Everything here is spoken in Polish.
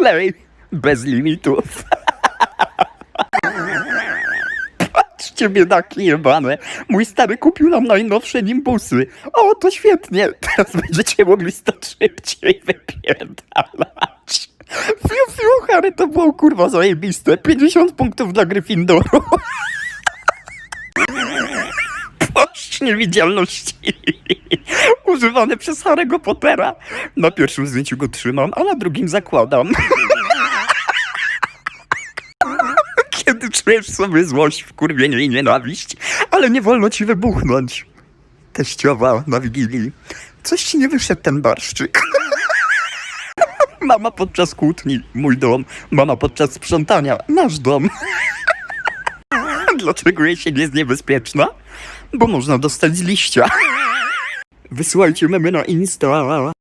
Lej, bez limitów. Patrzcie, biedaki jebane. Mój stary kupił nam najnowsze nimbusy. O, to świetnie. Teraz będziecie mogli stać szybciej wypierdalać. Fiu, fiu, Harry, to było kurwa zajebiste. 50 punktów dla Gryffindoru. Płaszcz niewidzialności. Używany przez Harry'ego Pottera. Na pierwszym zdjęciu go trzymam, a na drugim zakładam. Kiedy czujesz sobie złość, wkurwienie i nienawiść, ale nie wolno ci wybuchnąć. Teściowa na Wigilii. Coś ci nie wyszedł ten barszczyk. Mama podczas kłótni, mój dom. Mama podczas sprzątania, nasz dom. Dlaczego jesień jest niebezpieczna? Bo można dostać z liścia. Wysyłajcie memy na Insta.